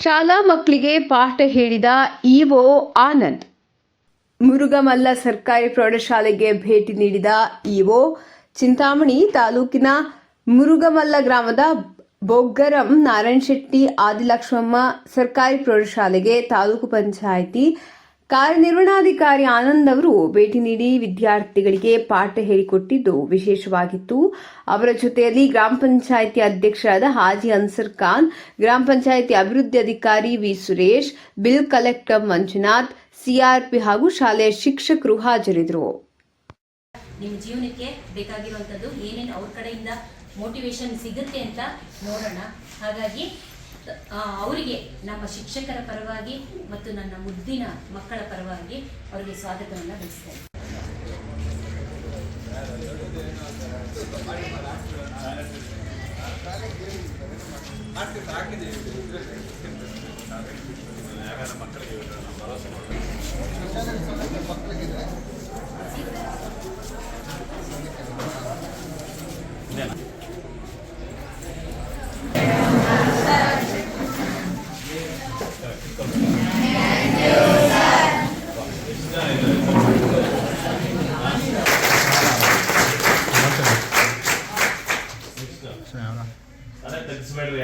ಶಾಲಾ ಮಕ್ಕಳಿಗೆ ಪಾಠ ಹೇಳಿದ ಇಒ ಆನಂದ್. ಮುರುಗಮಲ್ಲ ಸರ್ಕಾರಿ ಪ್ರೌಢಶಾಲೆಗೆ ಭೇಟಿ ನೀಡಿದ ಇಒ ಚಿಂತಾಮಣಿ ತಾಲೂಕಿನ ಮುರುಗಮಲ್ಲ ಗ್ರಾಮದ ಬೊಗ್ಗರಂ ನಾರಾಯಣ ಶೆಟ್ಟಿ, ಆದಿಲಕ್ಷ್ಮಮ್ಮ ಸರ್ಕಾರಿ ಪ್ರೌಢಶಾಲೆಗೆ ತಾಲೂಕು ಪಂಚಾಯಿತಿ ಕಾರ್ಯನಿರ್ವಹಣಾಧಿಕಾರಿ ಆನಂದ್ ಅವರು ಭೇಟಿ ನೀಡಿ ವಿದ್ಯಾರ್ಥಿಗಳಿಗೆ ಪಾಠ ಹೇಳಿಕೊಟ್ಟಿದ್ದು ವಿಶೇಷವಾಗಿತ್ತು. ಅವರ ಜೊತೆಯಲ್ಲಿ ಗ್ರಾಮ ಪಂಚಾಯಿತಿ ಅಧ್ಯಕ್ಷರಾದ ಹಾಜಿ ಅನ್ಸರ್ ಖಾನ್, ಗ್ರಾಮ ಪಂಚಾಯಿತಿ ಅಭಿವೃದ್ಧಿ ಅಧಿಕಾರಿ V Suresh, bill collector Manjunath CRP ಹಾಗೂ ಶಾಲೆಯ ಶಿಕ್ಷಕರು ಹಾಜರಿದ್ದರು. ನಿಮ್ಮ ಜೀವನಕ್ಕೆ ಬೇಕಾಗಿರುವಂಥದ್ದು ಏನೇನು ಅವ್ರ ಕಡೆಯಿಂದ ಮೋಟಿವೇಶನ್ ಸಿಗುತ್ತೆ ಅಂತ ನೋಡೋಣ. ಹಾಗಾಗಿ ಅವರಿಗೆ ನಮ್ಮ ಶಿಕ್ಷಕರ ಪರವಾಗಿ ಮತ್ತು ನನ್ನ ಮುದ್ದಿನ ಮಕ್ಕಳ ಪರವಾಗಿ ಅವರಿಗೆ ಸ್ವಾಗತವನ್ನು ಬಯಸ್ತೇನೆ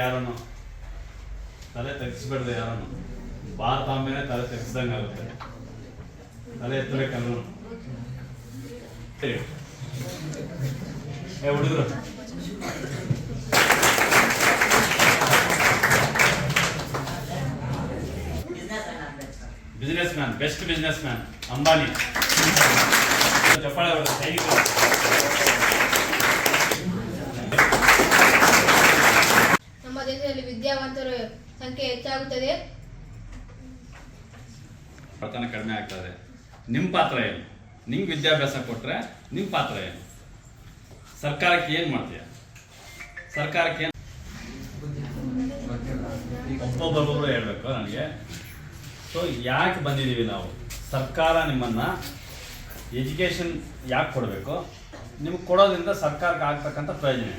ಯಾರನ್ನು ತಲೆ ತೆಗಿಸ್ಬೇಡ್ರಿ ಯಾರನ್ನು ಭಾರತ ಆಮೇಲೆ ತಲೆ ತೆಗಿಸ್ದಂಗೆ ಆಗುತ್ತೆ ತಲೆ ಎತ್ತಬೇಕಲ್ಲ ಏ ಹುಡುಗರು businessman best businessman Ambani ಚಪ್ಪಾಳೆ ಹೊಡೆದು ನಮ್ಮ ದೇಶದಲ್ಲಿ ವಿದ್ಯಾವಂತರ ಸಂಖ್ಯೆ ಹೆಚ್ಚಾಗುತ್ತದೆ. ಬಡತನ ಕಡಿಮೆ ಆಗ್ತದೆ. ನಿಮ್ಮ ಪಾತ್ರ ಏನು? ನಿಂಗೆ ವಿದ್ಯಾಭ್ಯಾಸ ಕೊಟ್ಟರೆ ನಿಮ್ಮ ಪಾತ್ರ ಏನು? ಸರ್ಕಾರಕ್ಕೆ ಏನು ಮಾಡ್ತೀಯ? ಸರ್ಕಾರಕ್ಕೆ ಏನು ಒಬ್ಬೊಬ್ಬರು ಹೇಳ್ಬೇಕು ನನಗೆ. ಸೊ ಯಾಕೆ ಬಂದಿದ್ದೀವಿ ನಾವು? ಸರ್ಕಾರ ನಿಮ್ಮನ್ನ ಎಜುಕೇಶನ್ ಯಾಕೆ ಕೊಡಬೇಕು? ನಿಮ್ಗೆ ಕೊಡೋದ್ರಿಂದ ಸರ್ಕಾರಕ್ಕೆ ಆಗ್ತಕ್ಕಂಥ ಪ್ರಯೋಜನ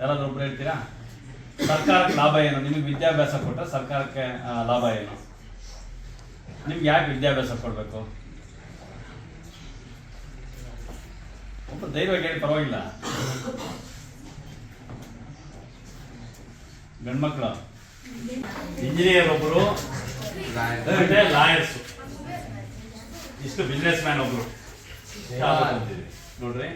ಯಾರಾದರೂ ಯಾರಾದ್ರೂ ಒಬ್ರು ಹೇಳ್ತೀರಾ? ಸರ್ಕಾರಕ್ಕೆ ಲಾಭ ಏನು? ನಿಮಗೆ ವಿದ್ಯಾಭ್ಯಾಸ ಕೊಟ್ಟರೆ ಸರ್ಕಾರಕ್ಕೆ ಲಾಭ ಏನು? ನಿಮ್ಗೆ ಯಾಕೆ ವಿದ್ಯಾಭ್ಯಾಸ ಕೊಡಬೇಕು? ಒಬ್ಬ ಧೈರ್ಯ ಹೇಳಿ ಪರವಾಗಿಲ್ಲ. ಗಂಡ್ಮಕ್ಳು? ಇಂಜಿನಿಯರ್ ಒಬ್ಬರು ಲಾಯರ್ಸ್. ಇಷ್ಟು ಬಿಸ್ನೆಸ್ ಮ್ಯಾನ್ ಒಬ್ರು? ನೋಡ್ರಿ.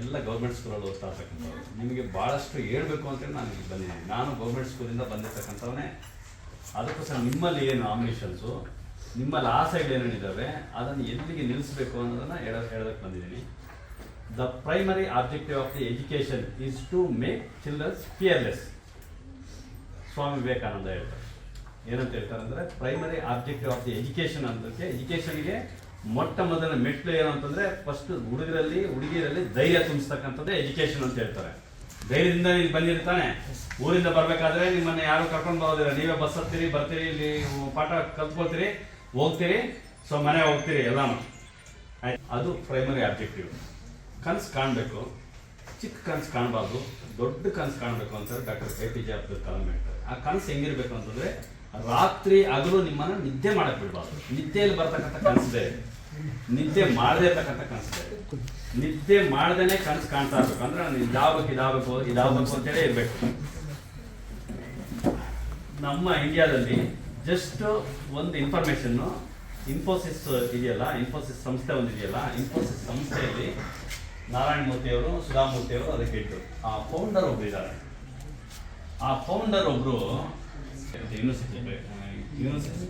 ಎಲ್ಲ ಗೌರ್ಮೆಂಟ್ ಸ್ಕೂಲಲ್ಲಿ ಓದ್ತಾ ಇರ್ತಕ್ಕಂಥವ್ರು ನಿಮಗೆ ಭಾಳಷ್ಟು ಹೇಳಬೇಕು ಅಂತೇಳಿ ನಾನು ಇಲ್ಲಿ ಬಂದಿದ್ದೀನಿ. ನಾನು ಗೌರ್ಮೆಂಟ್ ಸ್ಕೂಲಿಂದ ಬಂದಿರ್ತಕ್ಕಂಥವನೇ. ಅದಕ್ಕೋಸ್ಕರ ನಿಮ್ಮಲ್ಲಿ ಏನು ಆಂಬಿಷನ್ಸು ನಿಮ್ಮಲ್ಲಿ ಆಸೆಗಳು ಏನೇನಿದ್ದಾವೆ? ಅದನ್ನು ಎಲ್ಲಿಗೆ ನಿಲ್ಲಿಸಬೇಕು ಅನ್ನೋದನ್ನು ಹೇಳ, ಹೇಳೋದಕ್ಕೆ ಬಂದಿದ್ದೀನಿ. The primary objective of the education is to make childrens fearless Swami Vivekananda ಹೇಳ್ತಾರೆ. ಏನಂತ ಹೇಳ್ತಾರೆ ಅಂದರೆ primary objective of the education ಅನ್ನೋದಕ್ಕೆ ಎಜುಕೇಷನ್ಗೆ ಮೊಟ್ಟ ಮೊದಲ ಮೆಟ್ಲು ಏನಂತಂದ್ರೆ ಫಸ್ಟ್ ಹುಡುಗರಲ್ಲಿ, ಹುಡುಗಿಯರಲ್ಲಿ ಧೈರ್ಯ ತುಂಬಿಸ್ತಕ್ಕಂಥದ್ದೇ ಎಜುಕೇಷನ್ ಅಂತ ಹೇಳ್ತಾರೆ. ಧೈರ್ಯದಿಂದ ನೀವು ಬಂದಿರ್ತಾನೆ ಊರಿಂದ ಬರ್ಬೇಕಾದ್ರೆ ನಿಮ್ಮನ್ನ ಯಾರು ಕರ್ಕೊಂಡು ಬರೋದಿಲ್ಲ. ನೀವೇ ಬಸ್ ಹತ್ತೀರಿ, ಬರ್ತೀರಿ, ಇಲ್ಲಿ ಪಾಠ ಕಲ್ತ್ಕೊಳ್ತೀರಿ, ಹೋಗ್ತೀರಿ. ಸೊ ಮನೆ ಹೋಗ್ತೀರಿ ಎಲ್ಲಾನು. ಅದು ಪ್ರೈಮರಿ ಆಬ್ಜೆಕ್ಟಿವ್ ಕನಸು ಕಾಣಬೇಕು. ಚಿಕ್ಕ ಕನ್ಸ್ ಕಾಣಬಾರ್ದು. ದೊಡ್ಡ ಕನ್ಸ್ ಕಾಣಬೇಕು ಅಂತ doctor A P J Abdul Kalam ಹೇಳ್ತಾರೆ. ಆ ಕನಸು ಹೆಂಗಿರ್ಬೇಕು ಅಂತಂದ್ರೆ ರಾತ್ರಿ ಹಗಲು ನಿಮ್ಮನ್ನ ನಿದ್ದೆ ಮಾಡಕ್ ಬಿಡಬಾರ್ದು. ನಿದ್ದೆಯಲ್ಲಿ ಬರ್ತಕ್ಕಂಥ ಕನಸು ಬೇರೆ. ನಿದ್ದೆ ಮಾಡದೇ ಇರ್ತಕ್ಕಂಥ ಕನಸು ಬೇರೆ. ನಿದ್ದೆ ಮಾಡ್ದೇನೆ ಕನಸು ಕಾಣ್ತಾ ಇರ್ಬೇಕು. ಅಂದ್ರೆ ನಾನು ಇದಾಗಬೇಕು ಇದಾಗಬೇಕು ಇದಾಗಬೇಕು ಅಂತೇಳಿ ಇರ್ಬೇಕು. ನಮ್ಮ ಇಂಡಿಯಾದಲ್ಲಿ ಜಸ್ಟ್ ಒಂದು ಇನ್ಫಾರ್ಮೇಶನ್ನು ಇನ್ಫೋಸಿಸ್ ಇದೆಯಲ್ಲ ಇನ್ಫೋಸಿಸ್ ಸಂಸ್ಥೆ ಒಂದು ಇದೆಯಲ್ಲ ಇನ್ಫೋಸಿಸ್ ಸಂಸ್ಥೆಯಲ್ಲಿ ನಾರಾಯಣ ಮೂರ್ತಿ ಅವರು ಸುಧಾಮೂರ್ತಿ ಅವರು ಅದಕ್ಕೆ ಇಟ್ಟರು ಆ ಫೌಂಡರ್ ಒಬ್ರು ಇದ್ದಾರೆ. ಆ ಫೌಂಡರ್ ಒಬ್ರು ಯೂನಿವರ್ಸಿಟೀಸ್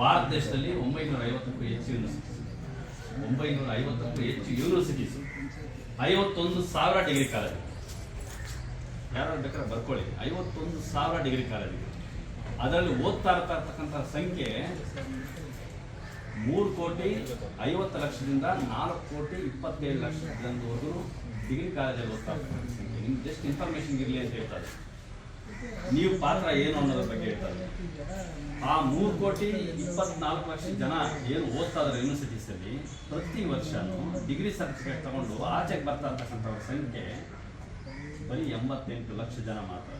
ಭಾರತ ದೇಶದಲ್ಲಿ ಒಂಬೈನೂರ ಐವತ್ತಕ್ಕೂ ಹೆಚ್ಚು ಯೂನಿವರ್ಸಿಟೀಸ್ ಒಂಬೈನೂರ ಐವತ್ತಕ್ಕೂ ಹೆಚ್ಚು ಯೂನಿವರ್ಸಿಟೀಸ್. ಐವತ್ತೊಂದು ಸಾವಿರ ಡಿಗ್ರಿ ಕಾಲೇಜ್. ಯಾರು ಬೇಕಾದ್ರೆ ಬರ್ಕೊಳ್ಳಿ. ಐವತ್ತೊಂದು ಸಾವಿರ ಡಿಗ್ರಿ ಕಾಲೇಜು. ಅದರಲ್ಲಿ ಓದ್ತಾ ಇರ್ತಾ ಇರ್ತಕ್ಕಂಥ ಸಂಖ್ಯೆ ಮೂರು ಕೋಟಿ ಐವತ್ತು ಲಕ್ಷದಿಂದ ನಾಲ್ಕು ಕೋಟಿ ಇಪ್ಪತ್ತೇಳು ಲಕ್ಷ ಜನದವರೆಗೂ ಡಿಗ್ರಿ ಕಾಲೇಜಲ್ಲಿ ಓದ್ತಾ ಇರ್ತಕ್ಕಂಥ ಸಂಖ್ಯೆ. ನಿಮ್ಗೆ ಜಸ್ಟ್ ಇನ್ಫಾರ್ಮೇಶನ್ ಇರಲಿ ಅಂತ ಹೇಳ್ತಾರೆ. ನೀವು ಪಾತ್ರ ಏನು ಅನ್ನೋದ್ರ ಬಗ್ಗೆ ಹೇಳ್ತಾರೆ. ಆ ಮೂರು ಕೋಟಿ ಇಪ್ಪತ್ನಾಲ್ಕು ಲಕ್ಷ ಜನ ಏನು ಓದ್ತಾ ಇದ್ದಾರೆ ಯೂನಿವರ್ಸಿಟೀಸ್ ಅಲ್ಲಿ, ಪ್ರತಿ ವರ್ಷನೂ ಡಿಗ್ರಿ ಸರ್ಟಿಫಿಕೇಟ್ ತಗೊಂಡು ಆಚೆಗೆ ಬರ್ತಾ ಇರ್ತಕ್ಕಂಥವ್ರ ಸಂಖ್ಯೆ ಬರೀ ಎಂಬತ್ತೆಂಟು ಲಕ್ಷ ಜನ ಮಾತ್ರ.